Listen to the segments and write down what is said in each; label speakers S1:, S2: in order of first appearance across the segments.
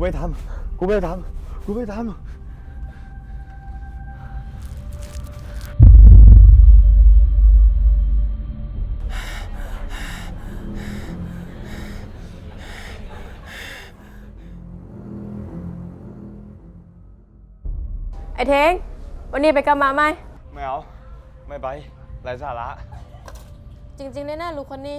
S1: ไม่ทำกูไม่ทำกูไม่ทำ
S2: ไอ้เทง วันนี้ไปกับมาไหม
S1: ไม่เอา ไม่ไปไร้สาระ
S2: จริงๆแน่ๆลูกคนนี้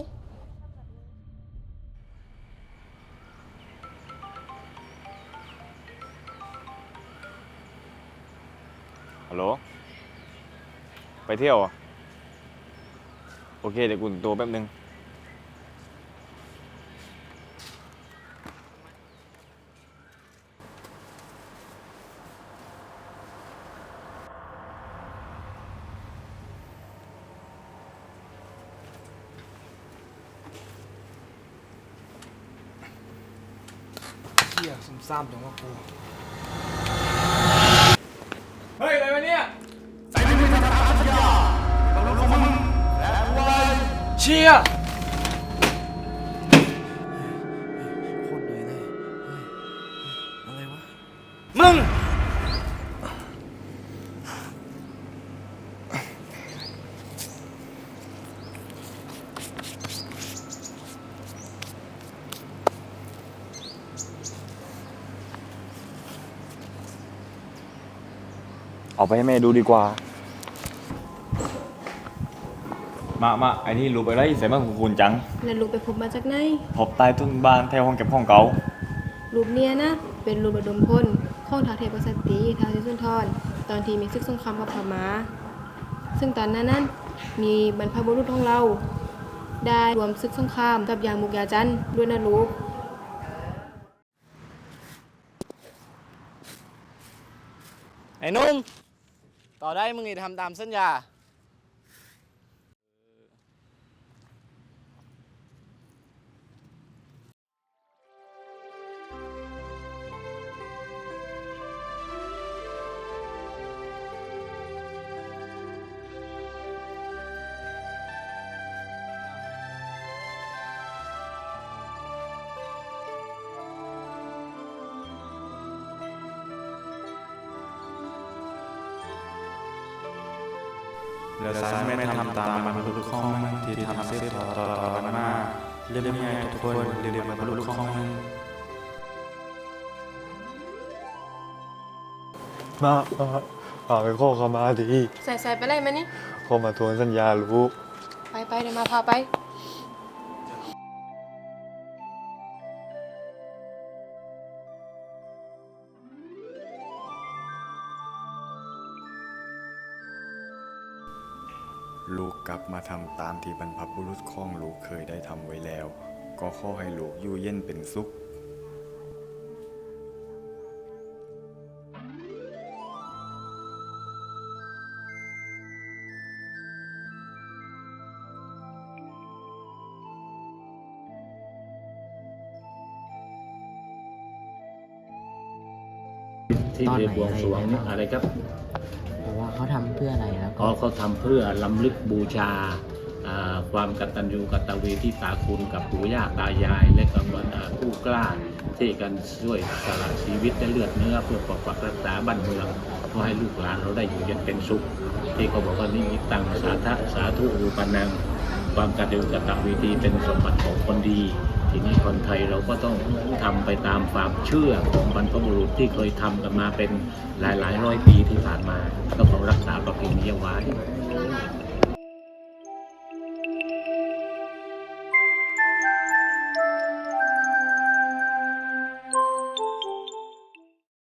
S1: ฮัลโหล ไปเที่ยวอะโอเค เดี๋ยวกูแต่งตัวแป๊บนึง
S3: เที่ยซุ่มซ่ามจังว่ากู
S1: วะเนี่ย
S3: เชี่ยโคตรเหนื่อยเลยเฮ้ยอะไรวะ มึง
S1: เอาไปให้แม่ดูดีกว่า มามาไอ้นี่รูปอะไรใส่มาคุณคุณจัง
S2: แล้วลูกไปพบมาจากไหน
S1: พบใต้ต้นบ้านแถวห้องเก็บของเก่า
S2: รูปเนี้ยนะ เป็นรูประดมพลของท้าวเทพกษัตริย์ท้าวทิสุนทร ตอนที่มีศึกสงครามกับพม่าซึ่งตอนนั้นนั้นมีบรรพบุรุษของเรา ได้รวมศึกสงครามกับยางมุกยาจันทร์ด้วยนะลูก
S3: ไอ้หนุ่ม ต่อได้มึงนี่ทำตามสัญญา
S4: แล้วสารไม่ทำตามบรรพบุรุษของมันที่ทำเสร็จต่อต่อต่อกันมาเรื่องนี้ทุกคนเรียกบรรพบุรุษของมัน
S1: มามามาไปข้อขมาดี
S2: ใส่ใส่ไปเลยมานี่
S1: ขอมาทวนสัญญาลูก
S2: ไปไปเดี๋ยวมาพาไป
S4: ลูกกลับมาทำตามที่บรรพบุรุษของลูกเคยได้ทำไว้แล้ว ก็ขอให้ลูกอยู่เย็นเป็นสุข
S5: ที่เรียนบวงสรวง
S6: อะไร
S5: ครับ
S6: เพราะว่าเขาทำเพื่ออะไรแล้ว
S5: เพ
S6: ก็
S5: ราะเขาทำเพื่อลำลึกบูชาอ่าความกตัญญูกตเวทีตาคุณกับปู่ย่าตายาย และกับบรรดาผู้กล้าที่กันช่วยสละชีวิตและเลือดเนื้อเพื่อปกปักรักษาบ้านเมืองเพื่อให้ลูกหลานเราได้อยู่เย็นเป็นสุข ที่เขาบอกว่านิมิตตังสาธะสาธุรูปนัง ความกตัญญูกตเวทีเป็นสมบัติของคนดี ทีนี้คนไทยเราก็ต้องทำไปตามความเชื่อของบรรพบุรุษที่เคยทำกันมาเป็นหลายหลายๆร้อยปีที่ผ่านมา ก็ต้องรักษาประเพณีไว้